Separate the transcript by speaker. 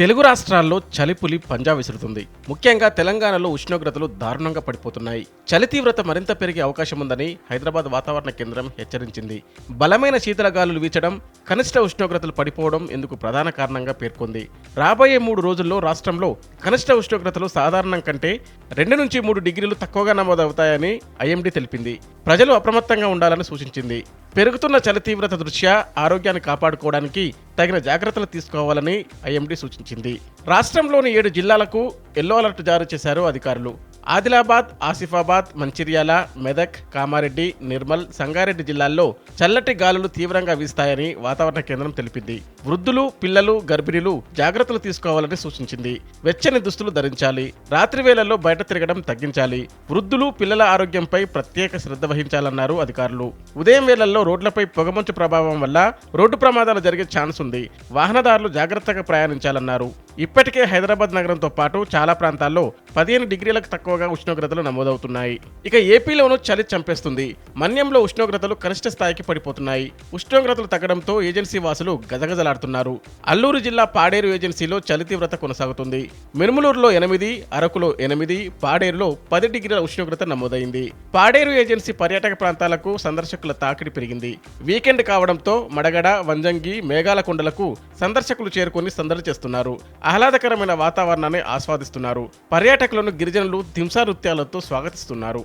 Speaker 1: తెలుగు రాష్ట్రాల్లో చలిపులి పంజా విసురుతుంది ముఖ్యంగా తెలంగాణలో ఉష్ణోగ్రతలు దారుణంగా పడిపోతున్నాయి చలి తీవ్రత మరింత పెరిగే అవకాశం ఉందని హైదరాబాద్ వాతావరణ కేంద్రం హెచ్చరించింది బలమైన శీతల గాలులు వీచడం కనిష్ట ఉష్ణోగ్రతలు పడిపోవడం ఇందుకు ప్రధాన కారణంగా పేర్కొంది రాబోయే మూడు రోజుల్లో రాష్ట్రంలో కనిష్ట ఉష్ణోగ్రతలు సాధారణం కంటే రెండు నుంచి మూడు డిగ్రీలు తక్కువగా నమోదవుతాయని ఐఎండీ తెలిపింది ప్రజలు అప్రమత్తంగా ఉండాలని సూచించింది పెరుగుతున్న చలి తీవ్రత దృష్ట్యా ఆరోగ్యాన్ని కాపాడుకోవడానికి తగిన జాగ్రత్తలు తీసుకోవాలని ఐఎండీ సూచించింది రాష్ట్రంలోని ఏడు జిల్లాలకు ఎల్లో అలర్ట్ జారీ చేశారు అధికారులు ఆదిలాబాద్ ఆసిఫాబాద్ మంచిర్యాల మెదక్ కామారెడ్డి నిర్మల్ సంగారెడ్డి జిల్లాల్లో చల్లటి గాలులు తీవ్రంగా వీస్తాయని వాతావరణ కేంద్రం తెలిపింది వృద్ధులు పిల్లలు గర్భిణీలు జాగ్రత్తలు తీసుకోవాలని సూచించింది వెచ్చని దుస్తులు ధరించాలి రాత్రి వేళల్లో బయట తిరగడం తగ్గించాలి వృద్ధులు పిల్లల ఆరోగ్యంపై ప్రత్యేక శ్రద్ధ వహించాలన్నారు అధికారులు ఉదయం వేళల్లో రోడ్లపై పొగమంచు ప్రభావం వల్ల రోడ్డు ప్రమాదాలు జరిగే ఛాన్స్ ఉంది వాహనదారులు జాగ్రత్తగా ప్రయాణించాలన్నారు ఇప్పటికే హైదరాబాద్ నగరంతో పాటు చాలా ప్రాంతాల్లో పదిహేను డిగ్రీలకు తక్కువగా ఉష్ణోగ్రతలు నమోదవుతున్నాయి ఇక ఏపీలోనూ చలి చంపేస్తుంది మన్యంలో ఉష్ణోగ్రతలు కనిష్ట స్థాయికి పడిపోతున్నాయి ఉష్ణోగ్రతలు తగ్గడంతో ఏజెన్సీ వాసులు గజగజలాడుతున్నారు అల్లూరు జిల్లా పాడేరు ఏజెన్సీలో చలి తీవ్రత కొనసాగుతుంది మిరుములూరులో ఎనిమిది అరకులో ఎనిమిది పాడేరులో పది డిగ్రీల ఉష్ణోగ్రత నమోదైంది పాడేరు ఏజెన్సీ పర్యాటక ప్రాంతాలకు సందర్శకుల తాకిడి పెరిగింది వీకెండ్ కావడంతో మడగడ వంజంగి మేఘాల కొండలకు సందర్శకులు చేరుకొని సందడి చేస్తున్నారు ఆహ్లాదకరమైన వాతావరణాన్ని ఆస్వాదిస్తున్నారు పర్యాటక పర్యాటకులను గిరిజనులు నృత్యాలతో స్వాగతిస్తున్నారు